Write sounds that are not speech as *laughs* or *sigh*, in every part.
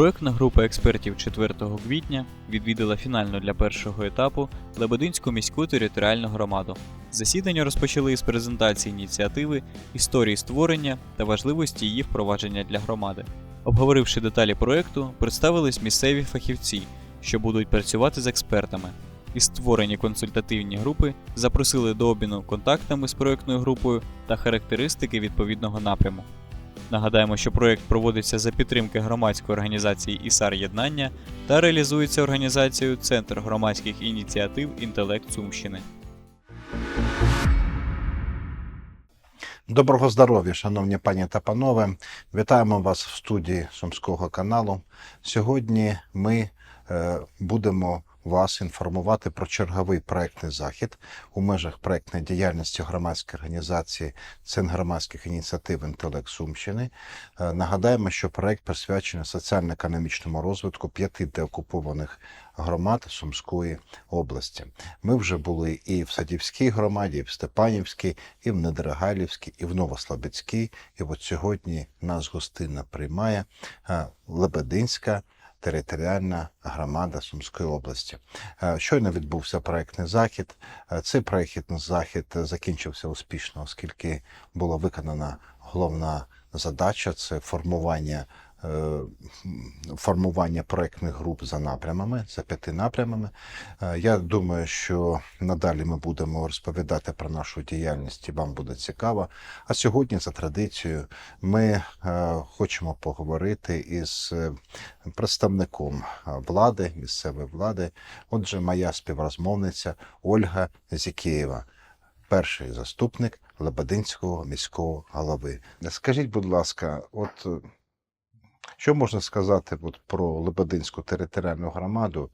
Проектна група експертів 4 квітня відвідала фінально для першого етапу Лебединську міську територіальну громаду. Засідання розпочали із презентації ініціативи, історії створення та важливості її впровадження для громади. Обговоривши деталі проекту, представились місцеві фахівці, що будуть працювати з експертами. І створені консультативні групи запросили до обміну контактами з проектною групою та характеристики відповідного напряму. Нагадаємо, що проект проводиться за підтримки громадської організації ІСАР Єднання та реалізується організацією Центр громадських ініціатив Інтелект Сумщини. Доброго здоров'я, шановні пані та панове. Вітаємо вас в студії Сумського каналу. Сьогодні ми е, будемо вас інформувати про черговий проектний захід у межах проектної діяльності громадської організації Центр громадських ініціатив Інтелект Сумщини. Е, нагадаємо, що проект присвячений соціально-економічному розвитку п'яти деокупованих громад Сумської області. Ми вже були і в Садівській громаді, і в Степанівській, і в Недерегайлівській, і в Новослобідській. І от сьогодні нас гостинно приймає е, Лебединська територіальна громада Сумської області. Е, Щойно відбувся проектний захід. Е, Цей проектний захід закінчився успішно, оскільки була виконана головна задача це формування. Е, Формування проектних груп за напрямами, за п'яти напрямами. Е, Я думаю, що надалі ми будемо розповідати про нашу діяльність і вам буде цікаво. А сьогодні, за традицією, ми е, хочемо поговорити із представником влади, місцевої влади. Отже, моя співрозмовниця Ольга Зікєєва, перший заступник Лебединського міського голови. Скажіть, будь ласка, от що можна сказати от, про Лебединську територіальну громаду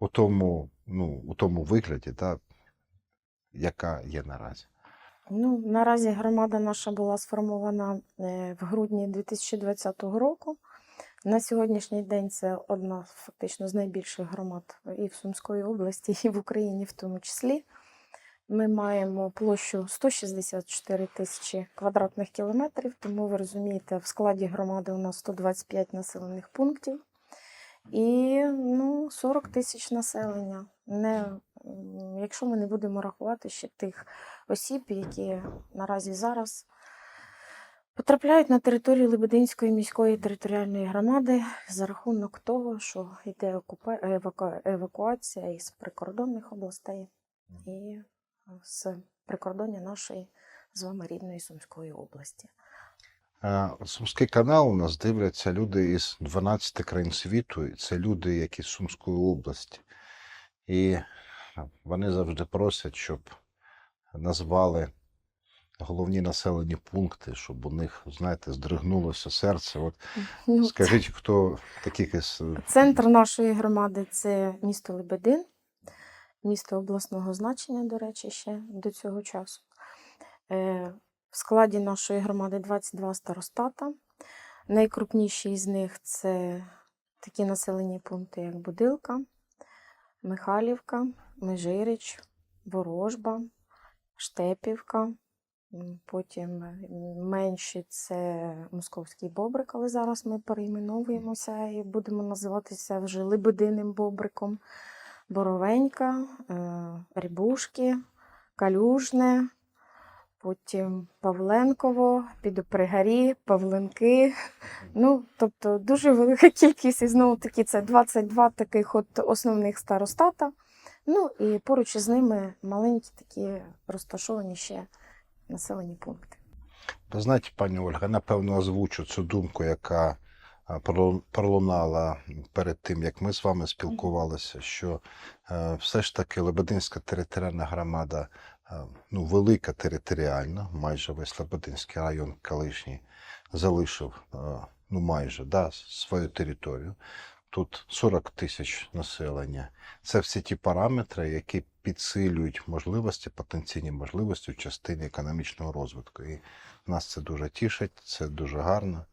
у тому, ну, у тому вигляді, да, яка є наразі? Ну, наразі громада наша була сформована е, в грудні 2020 року. На сьогоднішній день це одна фактично з найбільших громад і в Сумської області, і в Україні в тому числі. Ми маємо площу 164 тисячі квадратних кілометрів, тому ви розумієте, в складі громади у нас 125 населених пунктів і ну, 40 тисяч населення. Не, якщо ми не будемо рахувати ще тих осіб, які наразі зараз потрапляють на територію Лебединської міської територіальної громади за рахунок того, що йде евакуація із прикордонних областей і з прикордоння нашої з вами рідної Сумської області. Е, Сумський канал у нас дивляться люди із 12 країн світу, і це люди, які з Сумської області. І вони завжди просять, щоб назвали головні населені пункти, щоб у них, знаєте, здригнулося серце. От Ну, скажіть, хто таких із Центр нашої громади це місто Лебедин, місто обласного значення, до речі, ще до цього часу. Е, В складі нашої громади 22 старостата. Найкрупніші з них це такі населені пункти, як Будилка, Михайлівка, Межирич, Ворожба, Штепівка. Потім е, менші це Московський Бобрик, але зараз ми перейменовуємося і будемо називатися вже Лебединим Бобриком, Боровенька, е, Рябушки, Калюжне, потім Павленково, Підопригарі, Павленки. Ну, тобто дуже велика кількість, і знову таки це 22 таких от основних старостата. Ну і поруч із ними маленькі такі розташовані ще населені пункти. Ви знаєте, пані Ольга, напевно, озвучу цю думку, яка пролунала перед тим, як ми з вами спілкувалися, що е, все ж таки Лебединська територіальна громада е, ну, велика територіально, майже весь Лебединський район колишній залишив е, ну, майже да, свою територію. Тут 40 тисяч населення. Це всі ті параметри, які підсилюють можливості, потенційні можливості в частині економічного розвитку. І нас це дуже тішить, це дуже гарно.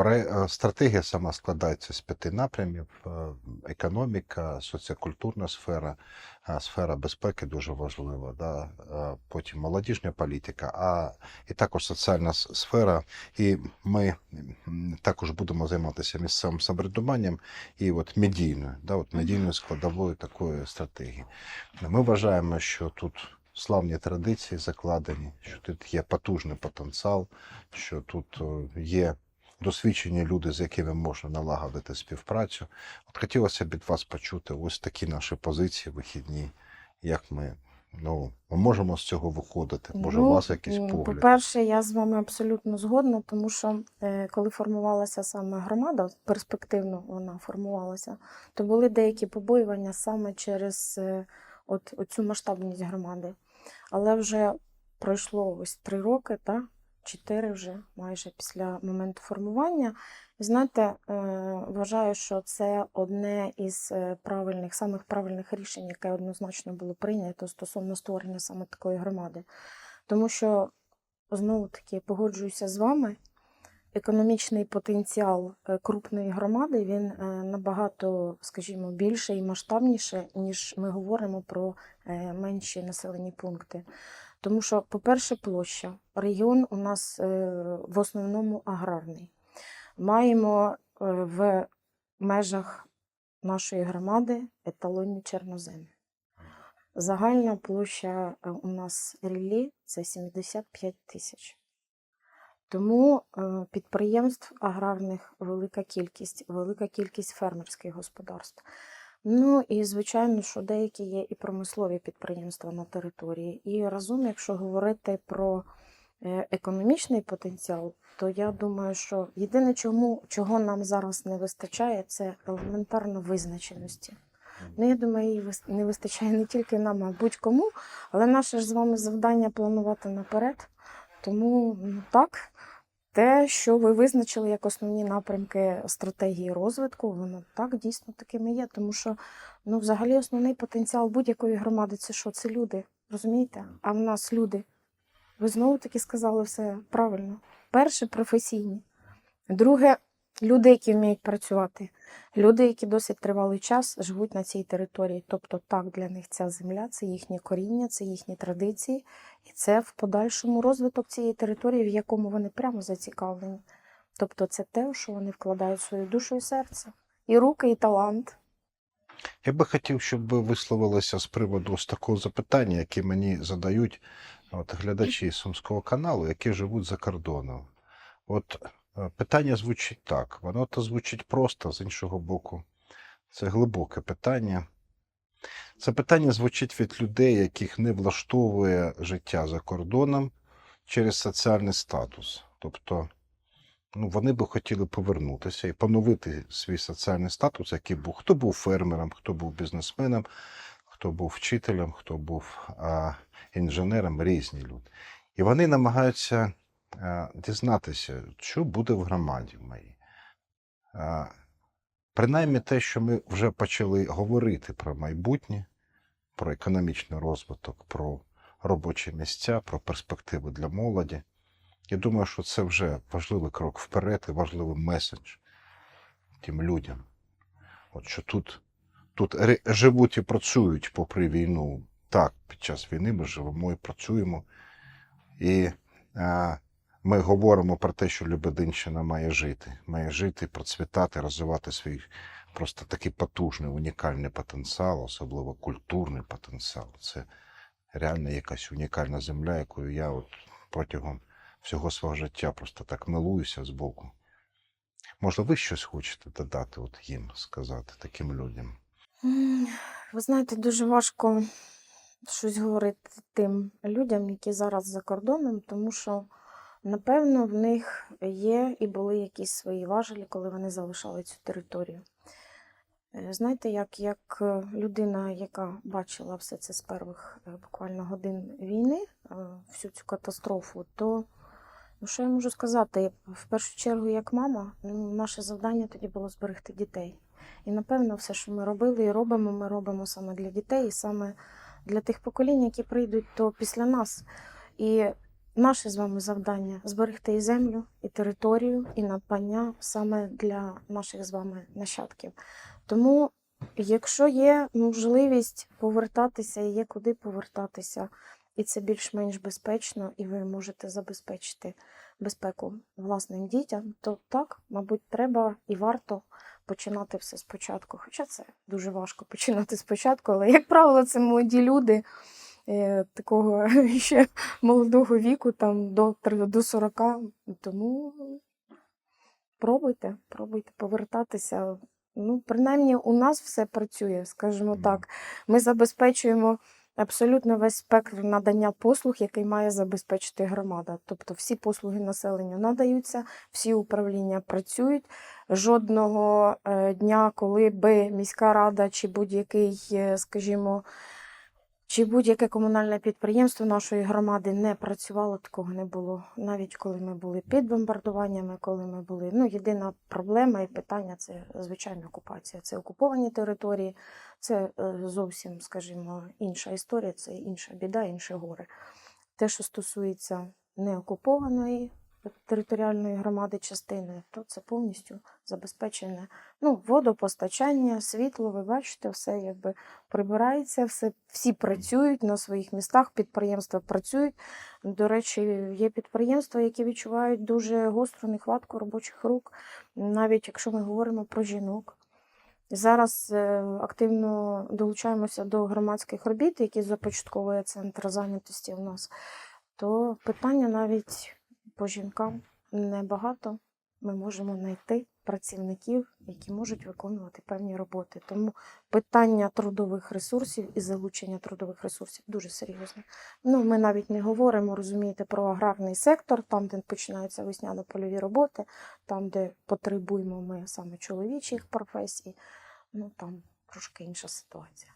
Е, Стратегія сама складається з п'яти напрямів: Е, економіка, соціокультурна сфера, сфера безпеки дуже важлива. Да? е, Потім молодіжна політика, а і також соціальна сфера. І ми також будемо займатися місцевим самоврядуванням і от медійною, да? от медійною складовою такої стратегії. Ми вважаємо, що тут славні традиції закладені, що тут є потужний потенціал, що тут є досвідчені люди, з якими можна налагодити співпрацю. От хотілося б від вас почути ось такі наші позиції вихідні, як ми, ну, ми можемо з цього виходити. Може, у вас якийсь м, погляд? По-перше, я з вами абсолютно згодна, тому що е, коли формувалася саме громада, перспективно вона формувалася, то були деякі побоювання саме через е, от, оцю масштабність громади. Але вже пройшло ось три роки, та? Чотири вже майже після моменту формування. Знаєте, е, вважаю, що це одне із е, правильних, самих правильних рішень, яке однозначно було прийнято стосовно створення саме такої громади. Тому що, знову таки, погоджуюся з вами, економічний потенціал е, крупної громади він набагато, скажімо, більше і масштабніше, ніж ми говоримо про менші населені пункти. Тому що, по-перше, площа. Регіон у нас е, в основному аграрний. Маємо е, в межах нашої громади еталонні чорноземи. Загальна площа е, у нас ріллі це 75 тисяч. Тому підприємств аграрних велика кількість, велика кількість фермерських господарств. Ну і звичайно, що деякі є і промислові підприємства на території. І разом, якщо говорити про е, економічний потенціал, то я думаю, що єдине, чому, чого нам зараз не вистачає, це елементарно визначеності. Ну, я думаю, її не вистачає не тільки нам, а будь-кому, але наше ж з вами завдання планувати наперед. Тому ну, так, те, що ви визначили як основні напрямки стратегії розвитку, воно так дійсно такими є. Тому що ну, взагалі основний потенціал будь-якої громади це що? Це люди. Розумієте? А в нас люди. Ви знову таки сказали все правильно. Перше професійні. Друге, люди, які вміють працювати. Люди, які досить тривалий час живуть на цій території. Тобто, так, для них ця земля, це їхнє коріння, це їхні традиції, і це в подальшому розвиток цієї території, в якому вони прямо зацікавлені. Тобто, це те, що вони вкладають свою душу і серце, і руки, і талант. Я би хотів, щоб ви висловилися з приводу ось такого запитання, яке мені задають от, глядачі Сумського каналу, які живуть за кордоном. От питання звучить так. Воно то звучить просто, з іншого боку, це глибоке питання. Це питання звучить від людей, яких не влаштовує життя за кордоном через соціальний статус. Тобто, ну, вони би хотіли повернутися і поновити свій соціальний статус, який був. Хто був фермером, хто був бізнесменом, хто був вчителем, хто був а, інженером, різні люди. І вони намагаються дізнатися, що буде в громаді моїй. А, принаймні те, що ми вже почали говорити про майбутнє, про економічний розвиток, про робочі місця, про перспективи для молоді. Я думаю, що це вже важливий крок вперед і важливий меседж тим людям. От що тут, тут живуть і працюють попри війну. Так, під час війни ми живемо і працюємо. І е, ми говоримо про те, що Любединщина має жити, має жити, процвітати, розвивати свій просто такий потужний, унікальний потенціал, особливо культурний потенціал. Це реально якась унікальна земля, якою я от протягом всього свого життя просто так милуюся з боку. Може, ви щось хочете додати от їм, сказати таким людям? Ви знаєте, дуже важко щось говорити тим людям, які зараз за кордоном, тому що, напевно, в них є і були якісь свої важелі, коли вони залишали цю територію. Е, Знаєте, як, як е, людина, яка бачила все це з перших е, буквально годин війни, всю цю катастрофу, то ну, що я можу сказати? В першу чергу, як мама, ну, наше завдання тоді було зберегти дітей. І напевно, все, що ми робили і робимо, ми робимо саме для дітей, і саме для тих поколінь, які прийдуть то після нас. І наше з вами завдання зберегти і землю, і територію, і надбання саме для наших з вами нащадків. Тому, якщо є можливість повертатися є куди повертатися, і це більш-менш безпечно, і ви можете забезпечити безпеку власним дітям, то так, мабуть, треба і варто починати все спочатку. Хоча це дуже важко починати спочатку, але, як правило, це молоді люди такого *laughs* ще молодого віку, там до, до 40. Тому пробуйте, пробуйте повертатися. Ну, принаймні, у нас все працює, скажімо так. Ми забезпечуємо абсолютно весь спектр надання послуг, який має забезпечити громада. Тобто всі послуги населенню надаються, всі управління працюють. Жодного е, дня, коли би міська рада чи будь-який, е, скажімо, чи будь-яке комунальне підприємство нашої громади не працювало, такого не було. Навіть коли ми були під бомбардуваннями, коли ми були. Ну, єдина проблема і питання це звичайно окупація. Це окуповані території, це е, зовсім, скажімо, інша історія, це інша біда, інше горе. Те, що стосується неокупованої територіальної громади частини, то це повністю забезпечене. Ну, водопостачання, світло, ви бачите, все якби прибирається, все, всі працюють на своїх містах, підприємства працюють. До речі, є підприємства, які відчувають дуже гостру нехватку робочих рук, навіть якщо ми говоримо про жінок. Зараз е, активно долучаємося до громадських робіт, які започатковує центр зайнятості у нас. То питання навіть по жінкам небагато. Ми можемо знайти працівників, які можуть виконувати певні роботи. Тому питання трудових ресурсів і залучення трудових ресурсів дуже серйозне. Ну, ми навіть не говоримо, розумієте, про аграрний сектор, там, де починаються весняно-польові роботи, там, де потребуємо ми саме чоловічих професій. Ну там трошки інша ситуація.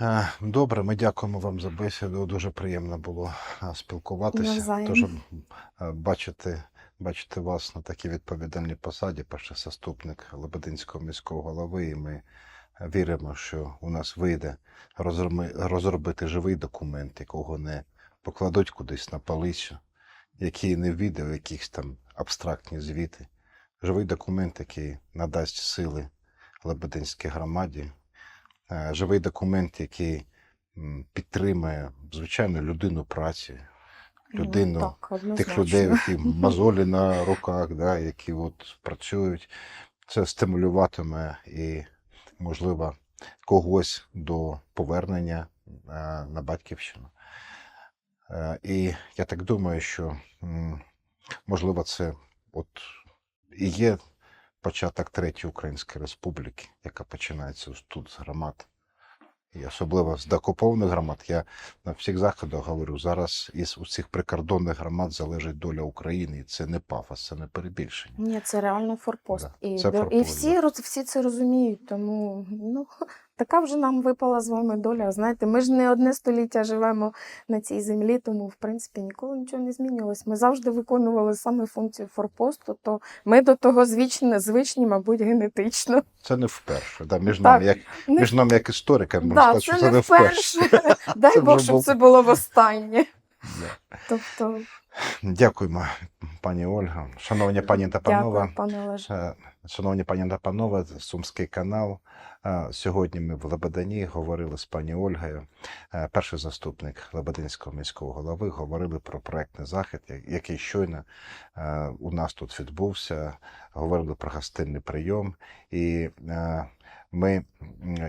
Е, Добре, ми дякуємо вам за бесіду. Дуже приємно було е, спілкуватися. Дуже бачити, бачити вас на такій відповідальній посаді, перший заступник Лебединського міського голови. І ми віримо, що у нас вийде розробити живий документ, якого не покладуть кудись на полицю, який не в якісь там абстрактні звіти. Живий документ, який надасть сили Лебединській громаді, живий документ, який підтримує звичайну людину праці, людину, Ну, так, тих людей, які *laughs* мозолі на руках, да, які от працюють. Це стимулюватиме і, можливо, когось до повернення е, на батьківщину. Е, І я так думаю, що можливо це от і є початок Третьої Української Республіки, яка починається ось тут з громад. І особливо з докупованих громад. Я на всіх заходах говорю, зараз із усіх прикордонних громад залежить доля України. І це не пафос, це не перебільшення. Ні, це реально форпост. Да, І, це форпост, і всі, да. всі це розуміють. Тому ну, така вже нам випала з вами доля. Знаєте, ми ж не одне століття живемо на цій землі, тому в принципі ніколи нічого не змінювалось. Ми завжди виконували саме функцію форпосту, то ми до того звичні, звичні, мабуть, генетично. Це не вперше. Да, між, нами, як, не- між нами, як істориками, можна Да, сказати, що це не вперше. Дай Бог, щоб це було востаннє. Тобто, Дякуємо, пані Ольга. Шановні пані та панове. Е, Шановні пані та панове, Сумський канал. Е, Сьогодні ми в Лебедині говорили з пані Ольгою, е, перший заступник Лебединського міського голови, говорили про проектний захід, який щойно у нас тут відбувся. Говорили про гостинний прийом, і ми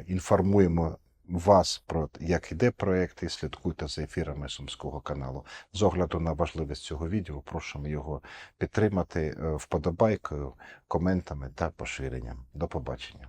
інформуємо вас про як іде проект, і слідкуйте за ефірами Сумського каналу. З огляду на важливість цього відео, просимо його підтримати е, вподобайкою, коментами та поширенням. До побачення.